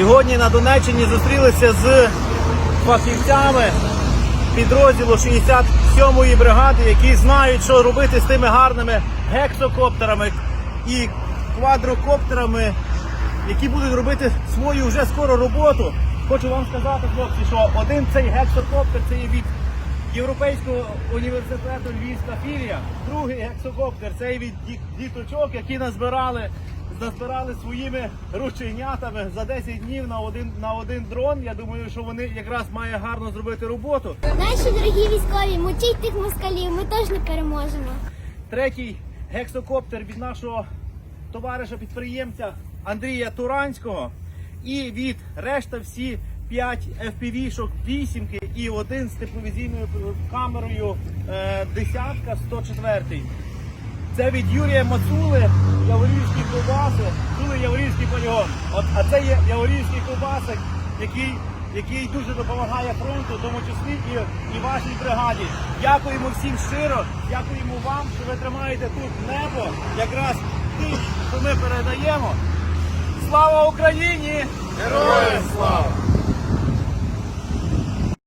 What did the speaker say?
Сьогодні на Донеччині зустрілися з фахівцями підрозділу 67-ї бригади, які знають, що робити з тими гарними гексокоптерами і квадрокоптерами, які будуть робити свою вже скоро роботу. Хочу вам сказати, хлопці, що один цей гексокоптер це є від Європейського університету Львівська філія, другий гексокоптер це від діточок, які назбирали, назбирали своїми рученятами за 10 днів на один, на один дрон. Я думаю, що вони якраз мають гарно зробити роботу. Наші дорогі військові, мучіть тих москалів, ми теж не переможемо. Третій гексокоптер від нашого товариша підприємця Андрія Туранського. І від решта всі 5 FPV-шок вісімки і один з тепловізійною камерою е, десятка 104. Це від Юрія Мацули, Яворівські ковбаси, чули Яворівський полігон. От, а це є Яворівський ковбасик, який, який дуже допомагає фронту, в тому числі і, і вашій бригаді. Дякуємо всім щиро, дякуємо вам, що ви тримаєте тут небо, якраз тим, що ми передаємо. Слава Україні! Героям слава!